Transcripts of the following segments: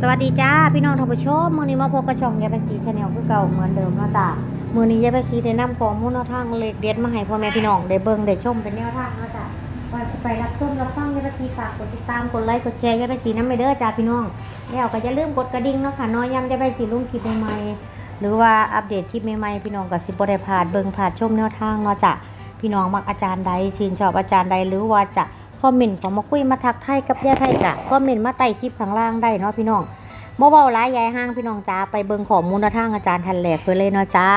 สวัสดีจ้าพี่น้องท่านผู้ชมมือนี้มาพบกับช่องยายไปสีชาแนลคือเก่าเหมือนเดิมนะจ้ามือนี้ยายไปสีได้นำข้อมูลแนวทางเลขเด็ดมาให้พ่อแม่พี่น้องได้เบิ่งได้ชมเป็นแนวทางนะจ้าก่อนจะไปรับชมรับฟังยายไปสีฝากกดติดตามกดไลค์กดแชร์ยายไปสีน้ำไปเด้อจ้าพี่น้องแล้วก็อย่าลืมกดกระดิ่งเนาะค่ะน้อยย้ำยายไปสีลงคลิปใหม่หรือว่าอัปเดตคลิปใหม่ๆพี่น้องก็สิบ่ได้พลาดเบิ่งพลาดชมแนวทางเนาะจ้าพี่น้องมักอาจารย์ใดชื่นชอบอาจารย์ใดหรือว่าจะ อมเมนต์ของมาคุยมาทักทายกับยายไทยกะคอมเมนต์มาใต้คลิปข้างล่างได้เนาะพี่น้องบ่เบาหลายยายห้างพี่น้องจ้าไปเบิ่งข้อมูลทางอาจารย์ทันแหลกเพิ่นเลยเนาะจ้า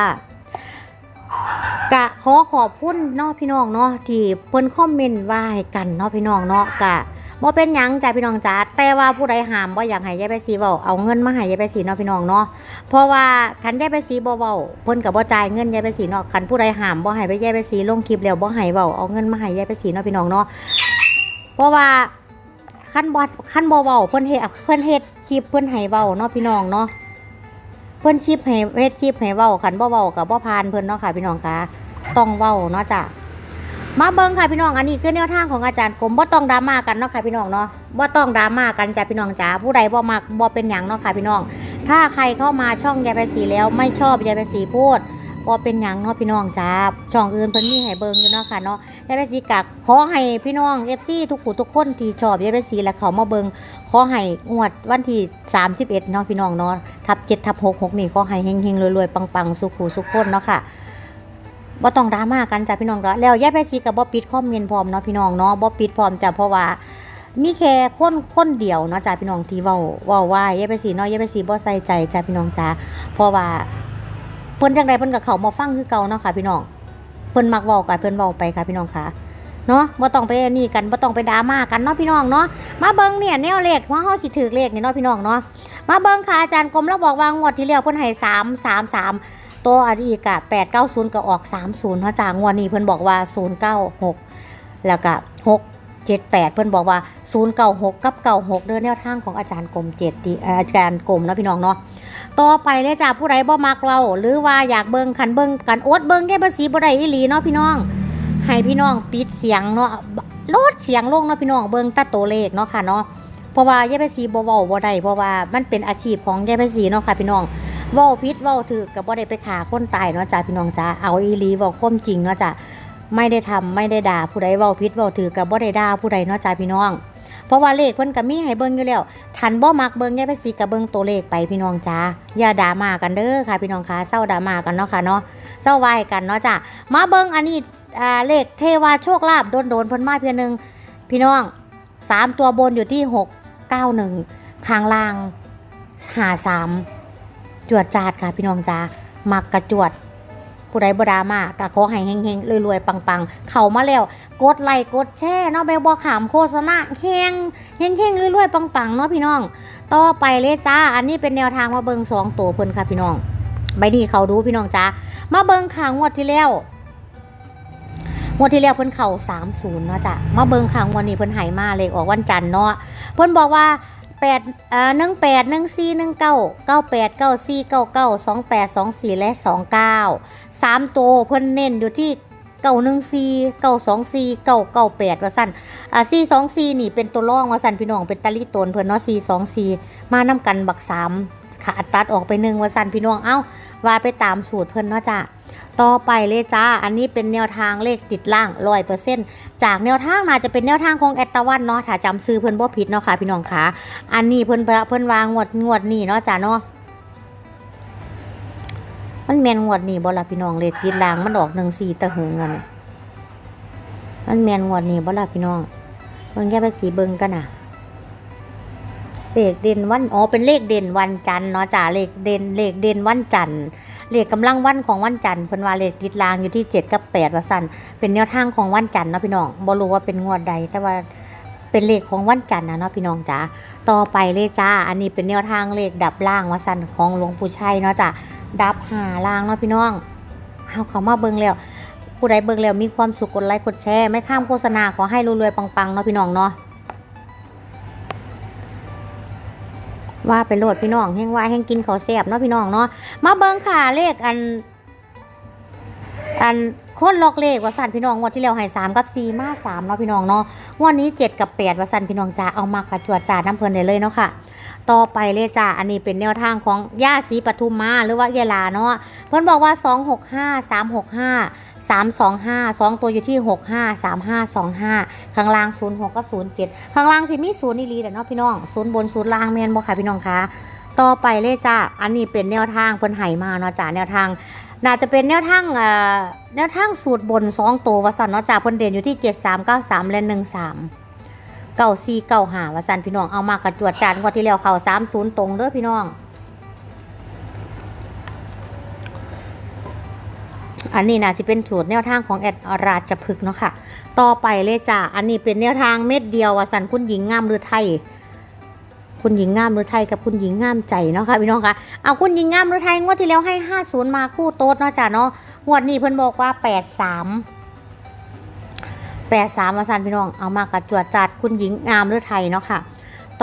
กะขอขอบคุณเนาะพี่น้องเนาะที่เพิ่นคอมเมนต์ว่าให้กันเนาะพี่น้องเนาะกะบ่เป็นยังจ้าพี่น้องจ้าแต่ว่าผู้ใดห้ามบ่อยากให้ยายไปสีเว้าเอาเงินมาให้ยายไปสีเนาะพี่น้องเนาะเพราะว่าคันยายไปสีบ่เว้าเพิ่นก็บ่จ่ายเงินยายไปสีเนาะคันผู้ใดห้ามบ่ให้ไปยายไปสีลงคลิปแล้วบ่ให้เว้าเอาเงินมาให้ยายไปสีเนาะพี่น้องเนาะ เพราะว่าขั้นบอขั้นบอเว้าเพิ่อนเฮ็ดเพิ่อนเฮ็ดคลิปเพิ่อนให้เว้าเนาะพี่น้องเนาะเพิ่อนคลิปให้เฮ็ดคลิปให้เว้าคันบ่เว้ากับบ่ผ่านเพิ่อนเนาะค่ะพี่น้องค่ะต้องเว้าเนาะจ้ะมาเบิ่งค่ะพี่น้องอันนี้คือแนวทางของอาจารย์กรมบ่ต้องดราม่ากันเนาะค่ะพี่น้องเนาะบ่ต้องดราม่ากันจ้ะพี่น้องจ๋าผู้ใดบ่มักบ่เป็นหยังเนาะค่ะพี่น้อง ถ้าใครเข้ามาช่องยายไปสีแล้วไม่ชอบยายไปสีพูด บ่เป็นหยังเนาะพี่น้องจ้าช่องอื่นเพิ่นมีให้เบิ่งอยู่เนาะค่ะเนาะยายเปสีกักขอให้พี่น้องเอฟซีทุกผู้ทุกคนที่ชอบยายเปสีและเขามาเบิงขอให้งวดวันที่ 31เนาะพี่น้องเนาะทับ7ทับ6 6นี่ขอให้เฮงๆรวยๆปังๆสุขูสุขคนเนาะค่ะบ่ต้องดราม่ากันจ้ะพี่น้องเนาะแล้วยายเปสีกับบ่ปิดคอมเมนต์พร้อมเนาะพี่น้องเนาะบ่ปิดพร้อมจ้ะเพราะว่ามีแค่คนคนเดียวเนาะจ้ะพี่น้องที่เว้าเว้าว่ายายเปสีเนาะยายเปสีบ่ใส่ใจจ้ะพี่น้องจ้าเพราะว่า เพิ่นจังไดเพิ่นก็เขามาฟังคือเก่าเนาะค่ะพี่น้องเพิ่นมักเว้ากันเพิ่นเว้าไปค่ะพี่น้องค่ะเนาะบ่ต้องไปนี่กันบ่ต้องไปดราม่ากันเนาะพี่น้องเนาะมาเบิ่งเนี่ยแนวเลขว่าเฮาสิถือเลขนี่เนาะพี่น้องเนาะมาเบิ่งค่ะอาจารย์กรมแล้วบอกว่างวดที่แล้วเพิ่นให้3 3 3ตัวอันอีกอะ890ก็ออก30เนาะจ้างวดนี้เพิ่นบอกว่า096แล้วก็ 78 เพิ่นบอกว่า 096 กับ 96 เด้อแนวทางของอาจารย์กรม7ดีอาจารย์กรมนะพี่น้องเนาะต่อไปเลยจ้าผู้ใดบ่มักเรา หรือว่าอยากเบิ่งคันเบิ่งกันโอดเบิ่งแค่ภาษีบ่ได้อีหลีเนาะพี่น้อง ให้พี่น้องปิดเสียงเนาะลดเสียงลงเนาะพี่น้องเบิ่งตัดตัวเลขเนาะค่ะเนาะเพราะว่ายาภาษีบ่เว้าบ่ได้เพราะว่ามันเป็นอาชีพของยาภาษีเนาะค่ะพี่น้องเว้าผิดเว้าถูกก็บ่ได้ไปฆ่าคนตายเนาะจ้าพี่น้องจ้าเอาอีหลีเว้าความจริงเนาะจ้า ไม่ได้ทำไม่ได้ด่าผู้ใดเว้าผิดเว้าถูกก็บ่ได้ด่าผู้ใดเนาะจ้าพี่น้อง เพราะว่าเลขเพิ่นก็มีให้เบิ่งอยู่แล้วทันบ่มักเบิ่งยายไปสีกับเบิ่งตัวเลขไปพี่น้องจ้าอย่าด่ามากันเด้อค่ะพี่น้องคะเศร้าด่ามากันเนาะค่ะเนาะเศร้าไหวายกันเนาะจ้ามาเบิ่งอันนี้เลขเทวาโชคลาภโดนโดนเพิ่นมาเพียงหนึ่งพี่น้องสามตัวบนอยู่ที่หกเก้าหนึ่งข้างล่างหาสามจวดจาดค่ะพี่น้องจ้ามักกระจวด ผู้ใดบดรามาก็ขอให้เฮงๆรวยๆปังๆ เข้ามาแล้ว กดไลค์กดแชร์เนาะไปบ่ขามโฆษณาแฮงเฮงๆรวยๆปังๆเนาะพี่น้อง ต่อไปเลยจ้า อันนี้เป็นแนวทางมาเบิงสองตัวเพิ่นค่ะพี่น้องใบนี้เขาดูพี่น้องจ้ามาเบิงขางวดที่แล้วงวดที่แล้วเพิ่นเข่าสามศูนย์เนาะจ้ะมาเบิงขางวันนี้เพิ่นหายมาเลขออกวันจันทร์เนาะเพิ่นบอกว่า แปดเอ่อหนึ่งแปดหนึ่งสี่หนึ่งเก้าเก้าแปดเก้าสี่เก้าเก้าสองแปดสองสี่และสองเก้าสามตัวเพิ่นเน้นอยู่ที่เก้าหนึ่งสี่เก้าสองสี่เก้าเก้าแปดว่าสั้นอ่าสี่สองสี่นี่เป็นตัวร่องว่าสั้นพี่น้องเป็นตะลิตนเพิ่นเนาะสี่สองสี่มานํกันบักสามขาดตัดออกไปหนึ่งว่าสั้นพี่น้องเอ้าว่าไปตามสูตรเพิ่นเนาะจ้ะ ต่อไปเลยจ้า อันนี้เป็นแนวทางเลขติดล่างร้อยเปอร์เซ็นต์จากแนวทางน่าจะเป็นแนวทางของแอตตะวันเนาะถ้าจำซื้อเพิ่นบ่ผิดเนาะค่ะพี่น้องค่ะ อันนี้เพิ่นเพิ่นวางงวดงวดนี่เนาะจ้ะเนาะมันแมนงวดนี่บ่ล่ะพี่น้องเลขติดล่างมันออกหนึ่งสี่ตะหึงกันน่ะมันแมนงวดนี่บ่ล่ะพี่น้องเบิ่งแค่ไปสีเบิ่งกันน่ะเลขเด่นวันอ๋อเป็นเลขเด่นวันจันทร์เนาะจ้ะเลขเด่นเลขเด่นวันจันทร์ เลขกำลังวันของวันจันทร์เพิ่นว่าเลขติดลางอยู่ที่เจ็ดกับแปดว่าซั่นเป็นแนวทางของวันจันทร์เนาะพี่น้องบ่รู้ว่าเป็นงวดใดแต่ว่าเป็นเลขของวันจันทร์นะเนาะพี่น้องจ้าต่อไปเลยจ้า อันนี้เป็นแนวทางเลขดับล่างว่าซั่นของหลวงปู่ชัยเนาะจ้ะดับหาล่างเนาะพี่น้องเอาเขามาเบิ่งแล้วผู้ใดเบิ่งแล้วมีความสุขกดไลค์กดแชร์ไม่ข้ามโฆษณาขอให้รวยๆปังๆเนาะพี่น้องเนาะ ว่าไปโหลดพี่น้องแห้งว่าแห้งกินเขาแซ่บเนาะพี่น้องเนาะมาเบิ้งค่ะเลขอัน อันโคนล็อกเลขว่าสันพี่น้องงวดที่แล้วให้สามกับสี่มาสามเนาะพี่น้องเนาะงวดนี้เจ็ดกับแปดว่าสันพี่น้องจ้าเอามากระจวดจ่าน้ำเพลินได้เลยเนาะค่ะ ต่อไปเลยจ้าอันนี้เป็นแนวทางของย่าศรีปทุมมาหรือว่าเยลาเนาะเพิ่นบอกว่า 265 365 325 2 ตัวอยู่ที่ 65 35 25 ข้างล่าง 06 ก็ 07 ข้างล่างสิมีศูนย์อีหลีแหละเนาะพี่น้องศูนย์บนศูนย์ล่างแม่นบ่ค่ะพี่น้องคะต่อไปเลยจ้าอันนี้เป็นแนวทางเพิ่นให้มาเนาะจ้าแนวทางน่าจะเป็นแนวทางเอ่อแนวทางสูตรบน 2 ตัวว่าซั่นเนาะจ้าเพิ่นเด่นอยู่ที่ 7393 และ 13 เก้าสี่เก้าหาวาสันพี่น้องเอามากระจวดจานกว่าที่แล้วเขาสามศูนย์ตรงเด้อพี่น้อง อันนี้นะสิเป็นสูตรแนวทางของแอดราชพฤกษ์เนาะค่ะ ต่อไปเลยจ้าอันนี้เป็นแนวทางเม็ดเดียววาสันคุณหญิงงามหรือไทยคุณหญิงงามหรือไทยกับคุณหญิงงามใจเนาะค่ะพี่น้องคะเอาคุณหญิงงามหรือไทยงวดที่แล้วให้ห้าศูนย์มาคู่โต๊ดเนาะจ้าเนาะงวดนี้เพิ่นบอกว่าแปดสาม แปดสามมาสันพี่น้องเอามากระจวดจัดคุณหญิงงามเลือไทยเนาะค่ะ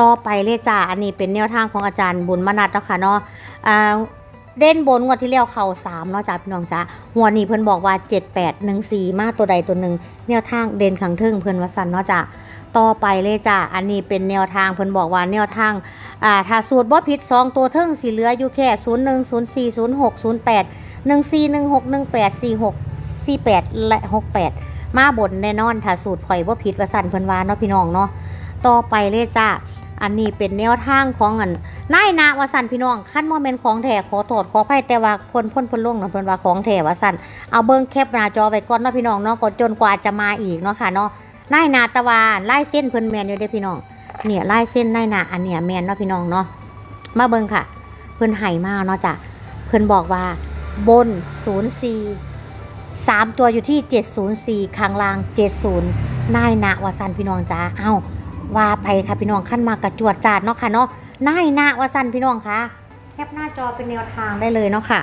ต่อไปเลยจ้าอันนี้เป็นแนวทางของอาจารย์บุญมนัดเนาะค่ะเนาะเด่นบนงวดที่แล้วเข่าสามเนาะจ้าพี่น้องจ้างวนี้เพิ่อนบอกว่าเจ็ดแปดหนึ่งสี่มาตัวใดตัวหนึ่งแนวทางเด่นขังทึ่งเพิ่อนว่าสันเนาะจ้าต่อไปเลยจ้าอันนี้เป็นแนวทางเพิ่อนบอกว่าแนวทางอ่าถ้าสูตรบ่ผิดสองตัวเทิงสีเหลืออยู่แค่ศูนย์หนึ่งศูนย์สี่ศูนย์หกศูนย์แปดหนึ่งสี่หนึ่งหกหนึ่งแปดสี่หกสี่แปดและหกแปด มาบนแน่นอนถ้าสูตรข่อยว่าผิดว่าสั่นเพิ่นว่าเนาะพี่น้องเนาะต่อไปเลยจ้าอันนี้เป็นแนวทางของอันนายนะว่าสั่นพี่น้องขั้นโมเมนต์ของแท้ขอโทษขออภัยแต่ว่าคนพ่นพ่นลงเนาะเพิ่นว่าของแท้ว่าสั่นเอาเบิ่งแคปหน้าจอไว้ก่อนเนาะพี่น้องเนาะกดจนกว่าจะมาอีกเนาะค่ะเนาะนายนาตะวาลายเส้นเพิ่นแมนอยู่เด้พี่น้องเนี่ยไลายเส้นนายนาอันเนี้ยแมนเนาะพี่น้องเนาะมาเบิ่งค่ะ เพิ่นให้มากเนาะจ้ะเพิ่นบอกว่าบน04สามตัวอยู่ที่ 704ข้างล่าง 70นายนะวาสันพี่น้องจ้าเอ้าว่าไปค่ะพี่น้องขั้นมากระจวดจาดเนาะค่ะเนาะนายนะวาสันพี่น้องคะแคปหน้าจอเป็นแนวทางได้เลยเนาะค่ะ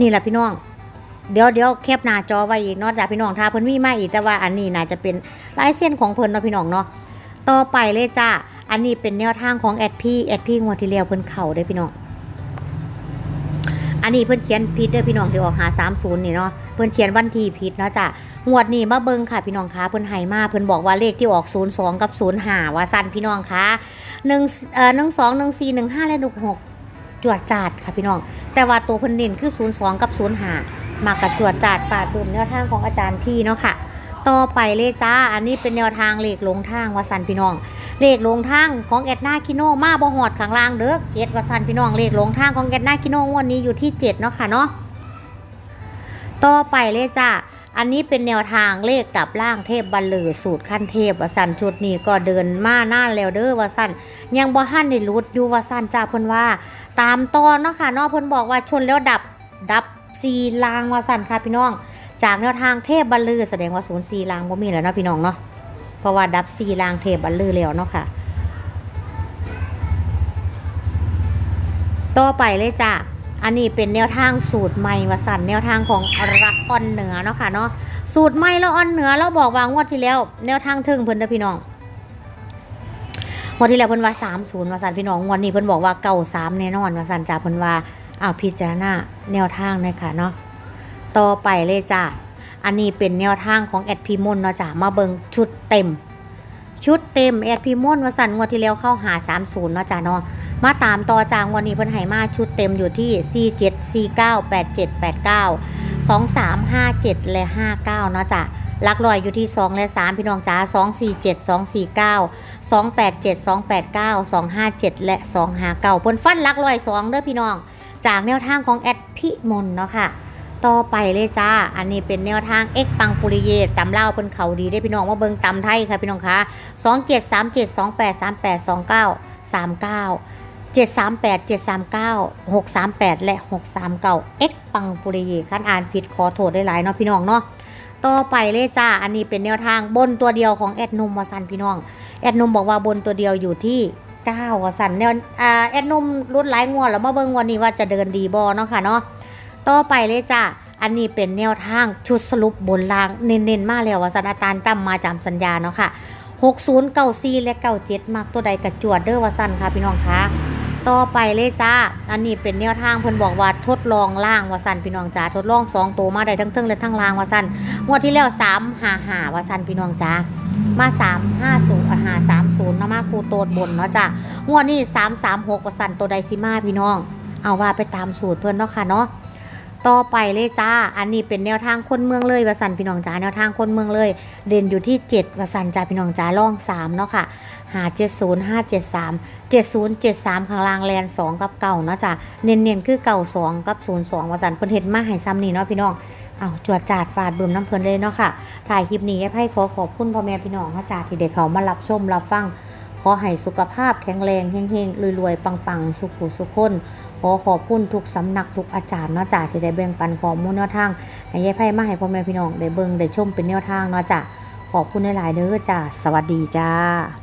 นี่แหละพี่น้อง เดี๋ยวเดี๋ยวแคปหน้าจอไว้อีกเนาะจ้าพี่น้องถ้าเพิ่นมีมาอีกแต่ว่าอันนี้น่าจะเป็นลายเส้นของเพิ่นเนาะพี่น้องเนาะต่อไปเลยจ้าอันนี้เป็นแนวทางของแอดพี่แอดพี่งวดที่แล้วเพิ่นเข่าได้พี่น้อง อันนี้เพื่อนเขียนผิดเด้อพี่น้องที่ออกหา30นี่เนาะเพื่อนเขียนวันที่ผิดเนาะจ้ะงวดนี้มาเบิ่งค่ะพี่น้องคะเพื่อนไห้มาเพื่อนบอกว่าเลขที่ออก 02 กับ 05 ว่าสั้นพี่น้องคะ1เอ่อ12 14 15และ16จวดจาดค่ะพี่น้อง แต่ว่าตัวเพิ่นเน้นคือ 02 กับ 05มากกับจวดจาดฝ่าตุ่มแนวทางของอาจารย์พี่เนาะค่ะ ต่อไปเลยจ้า อันนี้เป็นแนวทางเลขลงทางวาสันพี่น้อง เลขลงทางของแอดนาคิโนมาบ่หอดข้างล่างเด้อเกตวาสันพี่น้องเลขลงทางของแอดนาคิโนวันนี้อยู่ที่7เนาะค่ะเนาะ ต่อไปเลยจ้า อันนี้เป็นแนวทางเลขกับล่างเทพบัลลือสูตรขั้นเทพวาสันชุดนี้ก็เดินมาหน้าแล้วเด้อวาสันยังบ่ฮั่นได้รุดอยู่วสันจ้าเพิ่นว่า ตามตอนเนาะค่ะเนาะเพิ่นบอกว่าชนแล้วดับดับซีลางวาสันค่ะพี่น้อง จากแนวทางเทพบัลลือแสดงว่าศูนย์ซีลางบ่มีแล้วเนาะพี่น้องเนาะเพราะว่าดับซีลางเทพบัลลือแล้วเนาะค่ะ ต่อไปเลยจ้ะอันนี้เป็นแนวทางสูตรใหม่วสันแนวทางของรักอ่อนเหนือเนาะค่ะเนาะสูตรใหม่แล้วอ่อนเหนือเราบอกว่างวดที่แล้ว แนวทางถึงเพิ่นเด้อพี่น้องงวดที่แล้วเพิ่นว่า30วสันพี่น้องงวดนี้เพิ่นบอกว่าเก่า3แน่นอนวสันจ้าเพิ่นว่าอ้าวพิจารณาแนวทางเลยค่ะเนาะต่อไปเลยจ้ะ อันนี้เป็นแนวทางของแอดพีมอนเนาะจ้ะมาเบิงชุดเต็ม ชุดเต็มแอดพีมอนวสันงวดที่แล้วเข้าหา 30เนาะจ้ะเนาะมาตามต่อจางวันนี้เพิ่นให้มาชุดเต็มอยู่ที่ 47 49 87 89 23 57 และ 59เนาะจ้ะลักลอยอยู่ที่ 2 และ 3 พี่น้องจ้า247 249 287 289 257 และ 259เพิ่นฟันลักลอย 2เด้อพี่น้อง จากแนวทางของแอดพิมนเนาะค่ะ ต่อไปเลยจ้า อันนี้เป็นแนวทาง X ปังปุริเยตตำเล่าเพิ่นเขาดีได้พี่น้องว่าเบิงตำไทยค่ะพี่น้องคะ27 37 28 38 29 39 7 3 8 7 3 9 6 3 8 และ 6 3 9 X ปังปุริเยคันอ่านผิดขอโทษได้หลายๆเนาะพี่น้องเนาะต่อไปเลยจ้า อันนี้เป็นแนวทางบนตัวเดียวของแอดนุมวสันพี่น้อง แอดนุมบอกว่าบนตัวเดียวอยู่ที่9วสันแนวแอดนุมรุ่นหลายงวดแล้วมาเบิ่งวันนี้ว่าจะเดินดีบอเนาะค่ะเนาะ ต่อไปเลยจ้าอันนี้เป็นแนวทางชุดสรุปบนรางเน้นๆมาแล้ววสันอาตานตั้มมาจำสัญญาเนาะค่ะ60 94และ 97มักตัวใดกระจวดเด้อวสันค่ะพี่น้องคะต่อไปเลยจ้า อันนี้เป็นแนวทางเพิ่นบอกว่าทดลองล่างวาสันพี่น้องจ้าทดลองสองตัวมาได้ทั้งเทิงและทั้งล่างวาสันงวดที่แล้ว3 5 5วาสันพี่น้องจ้ามาสามห้าศูนย์หาสามศูนย์เนาะมาครูโตดบนเนาะจ้ะงวดนี้สามสามหกประสันตัวใดซิมาพี่น้อง เอาว่าไปตามสูตรเพื่อนเนาะค่ะเนาะ ต่อไปเลยจ้า อันนี้เป็นแนวทางคนเมืองเลยวสันพี่น้องจ้าแนวทางคนเมืองเลย เด่นอยู่ที่7วสันจ้าพี่น้องจ้าล่อง3เนาะค่ะหา70 573 70 73ข้างล่างแลน2กับเก่าเนาะจ้าเน้นๆคือเก่า2กับ02วาสันเพิ่นเฮ็ดมาให้ซ้ำนี่เนาะพี่น้องเอาจวดจาดฟาดบึมน้ำเพลินเลยเนาะค่ะ ถ่ายคลิปนี้ให้ขอขอบคุณพ่อแม่พี่น้องเนาะจ้าที่ได้เขามารับชมรับฟัง ขอให้สุขภาพแข็งแรงเฮงๆรวยๆ ปังๆ สุขุสุขคนขอขอบคุณทุกสำนักทุกอาจารย์เนาะจ้าที่ได้แบ่งปันข้อมูลแนวทางให้ยายไพ่มาให้พ่อแม่พี่น้องได้เบิ่งได้ชมเป็นแนวทางเนาะจ้าขอบคุณหลายๆเด้อจ้าสวัสดีจ้า